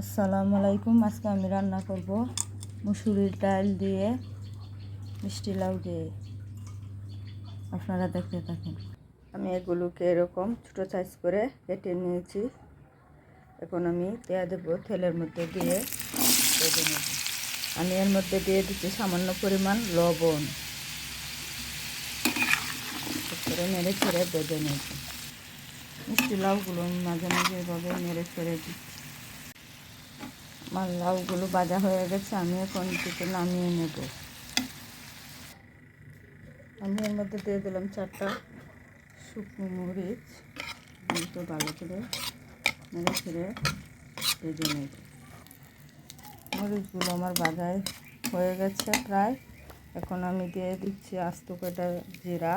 আসসালামু আলাইকুম। আজকে আমি রান্না করব মুসুরির ডাল দিয়ে মিষ্টি লাউ দিয়ে। আপনারা দেখতে থাকুন। আমি এগুলোকে এরকম ছোটো সাইজ করে কেটে নিয়েছি। এখন আমি দেওয়া দেবো তেলের মধ্যে দিয়ে ভেজে নেব। আমি এর মধ্যে দিয়ে দিচ্ছি সামান্য পরিমাণ লবণ। করে নেড়ে ছেড়ে বেঁধে নিয়েছি মিষ্টি লাউগুলো মাঝে মাঝে এভাবে নেড়ে ছেড়ে দিচ্ছি। আমার লাউগুলো বাজা হয়ে গেছে, আমি এখন থেকে নামিয়ে নেব। আমি এর মধ্যে দিয়ে দিলাম চারটা শুকনো মরিচ তো ভালো করে নেড়ে ছেড়ে ভেজে নেব। মরিচগুলো আমার বাজায় হয়ে গেছে প্রায়। এখন আমি দিয়ে দিচ্ছি আস্ত কাটা জিরা,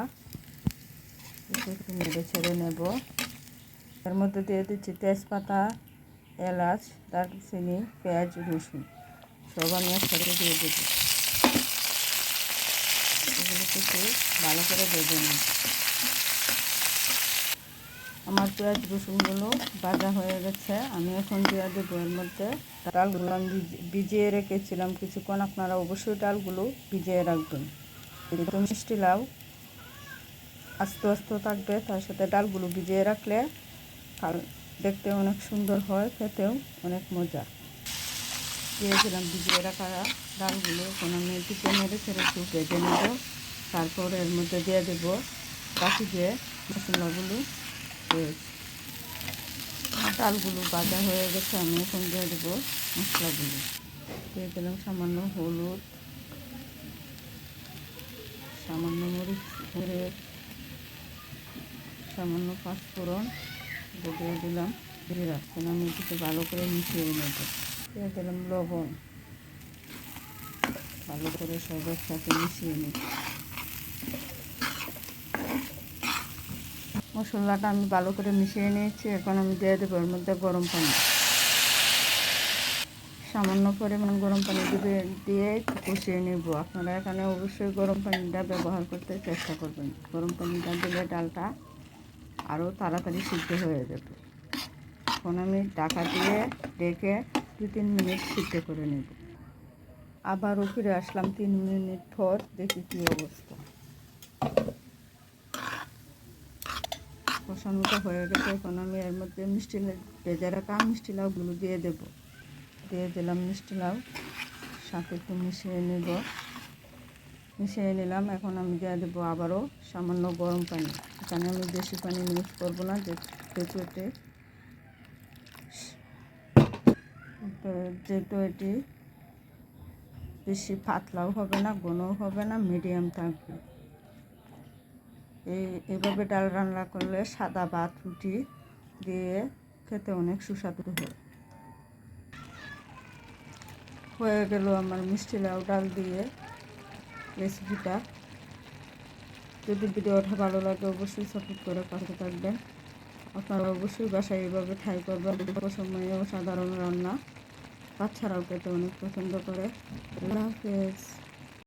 একটু নেড়ে ছেড়ে নেব। এর মধ্যে দিয়ে দিচ্ছি তেজপাতা এলাচ, দারচিনি, পেঁয়াজ, রসুন সব আমি একসাথে দিয়ে দেব। এগুলো কিছু ভালো করে ভেজে নিই আমার পেঁয়াজ, রসুনগুলো ভাজা হয়ে গেছে। আমি এখন দেবো এর মধ্যে ডালগুলো। আমি ভিজিয়ে রেখেছিলাম কিছুক্ষণ। আপনারা অবশ্যই ডালগুলো ভিজিয়ে রাখবেন। একটু মিষ্টি লাউ আস্তে আস্তে থাকবে, তার সাথে ডালগুলো ভিজিয়ে রাখলে দেখতে অনেক সুন্দর হয়, খেতেও অনেক মজা। দিয়েছিলাম ভিজিয়ে রাখা ডালগুলো আমি দিকে মেরে ছেড়ে একটু ভেজে নেব? তারপর এর মধ্যে দিয়ে দেবো বাকি যে মশলাগুলো ডালগুলো বাজা হয়ে গেছে, আমি এখন দিয়ে দেবো মশলাগুলো। দিয়ে দিলাম সামান্য হলুদ, সামান্য মরিচ সামান্য পাঁচফোড়ন। দিয়ে দিলাম। দিয়ে রাখছেন আমি এটিকে ভালো করে মিশিয়ে নেব। দিয়ে দিলাম লবণ। ভালো করে সব একসাথে মিশিয়ে নিই মশলাটা আমি ভালো করে মিশিয়ে নিয়েছি, এখন আমি দিয়ে দেবো এর মধ্যে গরম পানি। সামান্য পরিমাণ গরম পানি দিবে, দিয়ে কষিয়ে নেব। আপনারা এখানে অবশ্যই গরম পানিটা ব্যবহার করতে চেষ্টা করবেন। গরম পানিটা দিলে ডালটা আরও তাড়াতাড়ি সিদ্ধ হয়ে যাবে। এখন আমি ঢাকা দিয়ে ডেকে দু তিন মিনিট সিদ্ধ করে নেব। আবারও ফিরে আসলাম তিন মিনিট পর, দেখি কী অবস্থা। কষানোটা হয়ে গেছে, এখন আমি এর মধ্যে মিষ্টি ভেজে রাখা মিষ্টি লাউগুলো দিয়ে দেব। দিয়ে দিলাম মিষ্টি লাউ, সাথে একটু মিশিয়ে নেব। মিশিয়ে নিলাম, এখন আমি দিয়ে দেবো আবারও সামান্য গরম পানি। এখানে আমি বেশি পানি মিক্স করব না যেহেতু এটি যেহেতু এটি বেশি পাতলাও হবে না ঘনও হবে না মিডিয়াম থাকবে। এই এইভাবে ডাল রান্না করলে সাদা ভাত, রুটি দিয়ে খেতে অনেক সুস্বাদু হয়। হয়ে গেল আমার মিষ্টি লাউ ডাল দিয়ে রেসিপিটা যদি ভিডিওটা ভালো লাগে, অবশ্যই সাপোর্ট করে পাশে থাকবেন। আপনারা অবশ্যই বাসায় এইভাবে ঠাই করবেন। সময়েও সাধারণ রান্না বাচ্চারাও খেতে অনেক পছন্দ করে। আল্লাহ হাফেজ।